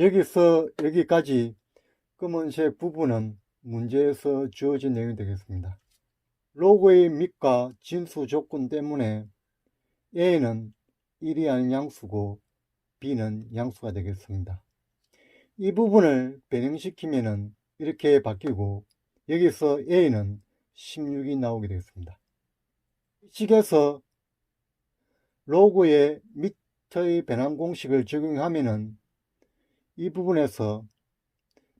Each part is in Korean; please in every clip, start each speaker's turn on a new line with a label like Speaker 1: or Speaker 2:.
Speaker 1: 여기서 여기까지 검은색 부분은 문제에서 주어진 내용이 되겠습니다. 로고의 밑과 진수 조건 때문에 A는 1이 아닌 양수고 B는 양수가 되겠습니다. 이 부분을 변형시키면은 이렇게 바뀌고 여기서 A는 16이 나오게 되겠습니다. 식에서 로고의 밑의 변환 공식을 적용하면은 이 부분에서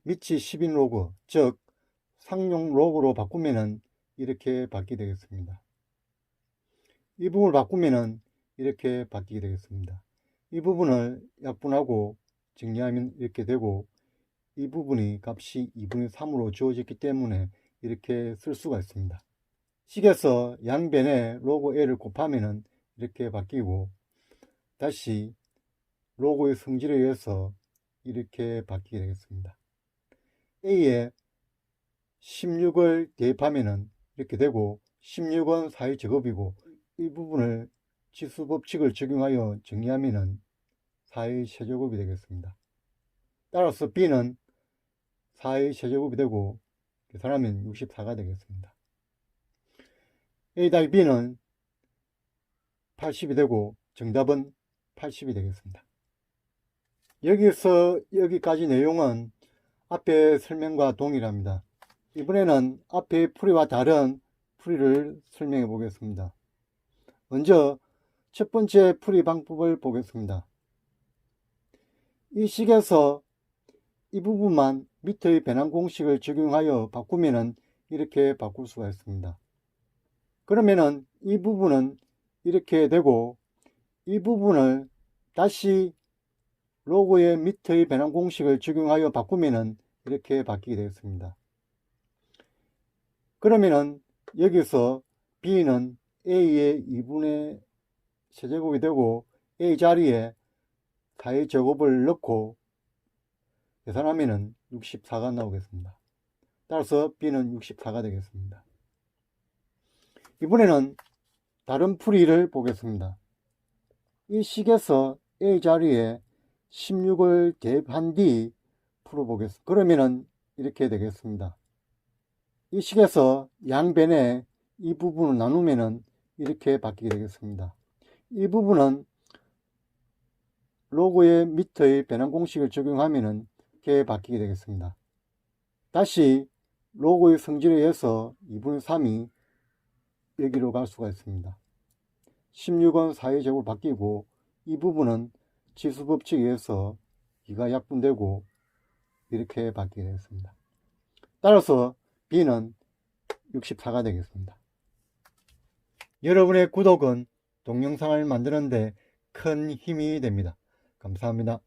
Speaker 1: 밑이 10인 로고, 즉 상용 로고로 바꾸면은 이렇게 바뀌게 되겠습니다. 이 부분을 바꾸면은 이렇게 바뀌게 되겠습니다. 이 부분을 약분하고 정리하면 이렇게 되고 이 부분이 값이 2분의 3으로 주어졌기 때문에 이렇게 쓸 수가 있습니다. 식에서 양변에 로고 A를 곱하면은 이렇게 바뀌고 다시 로고의 성질에 의해서 이렇게 바뀌게 되겠습니다. A에 16을 대입하면은 이렇게 되고 16은 4의 제곱이고 이 부분을 지수 법칙을 적용하여 정리하면은 4의 세제곱이 되겠습니다. 따라서 B는 4의 세제곱이 되고 계산하면 64가 되겠습니다. A 더하기 B는 80이 되고 정답은 80이 되겠습니다. 여기서 여기까지 내용은 앞에 설명과 동일합니다. 이번에는 앞의 풀이와 다른 풀이를 설명해 보겠습니다. 먼저 첫 번째 풀이 방법을 보겠습니다. 이 식에서 이 부분만 밑의 변환 공식을 적용하여 바꾸면은 이렇게 바꿀 수가 있습니다. 그러면은 이 부분은 이렇게 되고 이 부분을 다시 로고의 밑의 변환 공식을 적용하여 바꾸면은 이렇게 바뀌게 되겠습니다. 그러면은 여기서 B는 A의 2분의 세제곱이 되고 A 자리에 4의 제곱을 넣고 계산하면은 64가 나오겠습니다. 따라서 B는 64가 되겠습니다. 이번에는 다른 풀이를 보겠습니다. 이 식에서 A 자리에 16을 대입한 뒤 풀어보겠습니다. 그러면은 이렇게 되겠습니다. 이 식에서 양변에 이 부분을 나누면은 이렇게 바뀌게 되겠습니다. 이 부분은 로고의 밑의 변환 공식을 적용하면은 이렇게 바뀌게 되겠습니다. 다시 로고의 성질에 의해서 2분의 3이 여기로 갈 수가 있습니다. 16은 4의 제곱 바뀌고 이 부분은 지수 법칙에 의해서 2가 약분되고 이렇게 바뀌게 되겠습니다. 따라서 B는 64가 되겠습니다. 여러분의 구독은 동영상을 만드는데 큰 힘이 됩니다. 감사합니다.